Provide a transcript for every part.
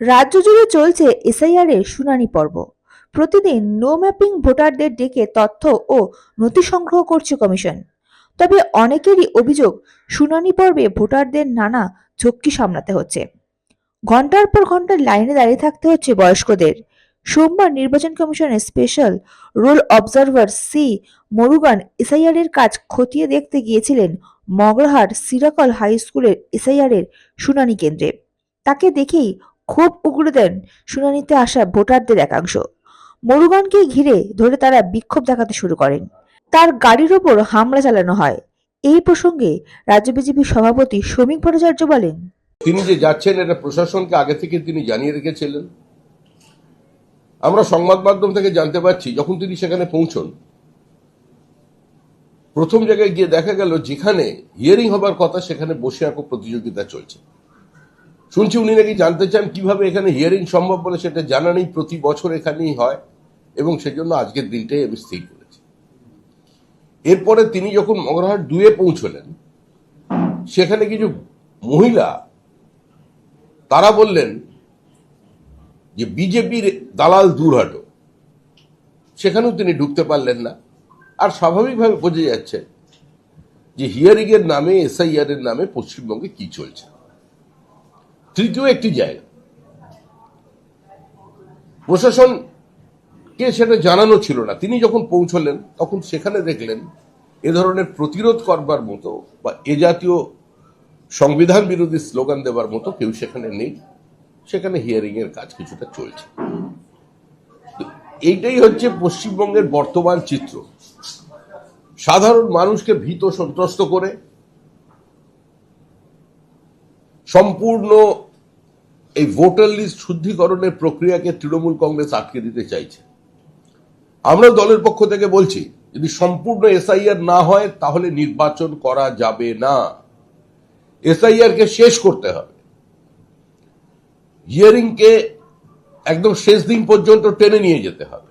রাজ্য জুড়ে চলছে এসআইআর এর শুনানি পর্ব। প্রতিদিন নো ম্যাপিং ভোটারদের ডেকে তথ্য ও নথি সংগ্রহ করছে কমিশন। তবে অনেকেরই অভিযোগ, শুনানি পর্বে ভোটারদের নানা ঝক্কি সামলাতে হচ্ছে। ঘণ্টার পর ঘণ্টা লাইনে দাঁড়িয়ে থাকতে হচ্ছে বয়স্কদের। সোমবার নির্বাচন কমিশনের special roll observer C Murugan SIR এর কাজ খতিয়ে দেখতে গিয়েছিলেন মগরাহাট সিরাকল হাই স্কুলের এসআইআর এর শুনানি কেন্দ্রে। তাকে দেখেই ক্ষোভ উগড়ে দেন শুনানিতে আসা ভোটারদের একাংশ। মরুগানকে ঘিরে ধরে তারা বিক্ষোভ দেখাতে শুরু করেন। তার গাড়ির ওপর হামলা চালানো হয়। এই প্রসঙ্গে রাজ্য বিজেপি সভাপতি শ্রমিক ভট্টাচার্য বলেন, তিনি যে যাচ্ছেন, এটা প্রশাসনকে আগে থেকে তিনি জানিয়ে রেখেছিলেন। আমরা সংবাদ মাধ্যম থেকে জানতে পারছি, যখন তিনি সেখানে পৌঁছন, প্রথম জায়গায় গিয়ে দেখা গেল যেখানে হিয়ারিং হবার কথা, সেখানে বসে আঁকো প্রতিযোগিতা চলছে। শুনছি উনি নাকি জানতে চান কীভাবে এখানে হিয়ারিং সম্ভব বলে সেটা জানা নেই, প্রতি বছর এখানেই হয়, এবং সেজন্য আজকের দিনটাই আমি স্থির করেছি। এরপরে তিনি যখন মগরাহাট দুয়ে পৌঁছলেন, সেখানে কিছু মহিলা, তারা বললেন যে বিজেপির দালাল দূর হাটো সেখানেও তিনি ঢুকতে পারলেন না। আর স্বাভাবিকভাবে বোঝা যাচ্ছে যে হিয়ারিং এর নামে এসআইআর এর নামে পশ্চিমবঙ্গে কি চলছে। তৃতীয় একটি জায়গা প্রশাসনকে সেটা জানানো ছিল না। তিনি যখন পৌঁছলেন, তখন সেখানে দেখলেন এ ধরনের প্রতিরোধ করবার মতো বা এ জাতীয় সংবিধান বিরোধী স্লোগান দেবার মতো কেউ সেখানে নেই। সেখানে হিয়ারিং এর কাজ কিছুটা চলছে। এইটাই হচ্ছে পশ্চিমবঙ্গের বর্তমান চিত্র। সাধারণ মানুষকে ভীত সন্ত্রস্ত করে সম্পূর্ণ এই ভোটার লিস্ট শুদ্ধিকরণের প্রক্রিয়াকে তৃণমূল কংগ্রেস আটকে দিতে চাইছে। আমরা দলের পক্ষ থেকে বলছি, যদি সম্পূর্ণ এসআইআর না হয়, তাহলে নির্বাচন করা যাবে না। এসআইআর কে শেষ করতে হবে। হিয়ারিং কে একদম শেষ দিন পর্যন্ত টেনে নিয়ে যেতে হবে।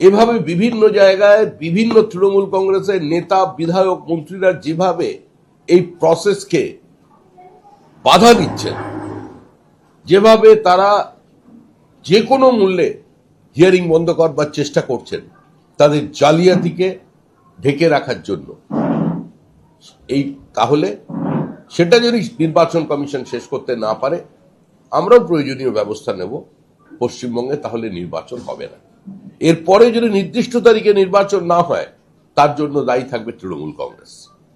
এভাবে বিভিন্ন জায়গায় বিভিন্ন তৃণমূল কংগ্রেসের নেতা, বিধায়ক, মন্ত্রীরা যেভাবে এই প্রসেসকে বাধা দিচ্ছেন। যেভাবে তারা যে কোনো মূল্যে হিয়ারিং বন্ধ করবার চেষ্টা করছেন, তাদের জালিয়াতিকে ঢেকে রাখার জন্য। এই তাহলে সেটা যদি নির্বাচন কমিশন শেষ করতে না পারে, আমরাও প্রয়োজনীয় ব্যবস্থা নেব পশ্চিমবঙ্গে, তাহলে নির্বাচন হবে না। এরপরে যদি নির্দিষ্ট তারিখে নির্বাচন না হয়, তার জন্য দায়ী থাকবে তৃণমূল কংগ্রেস।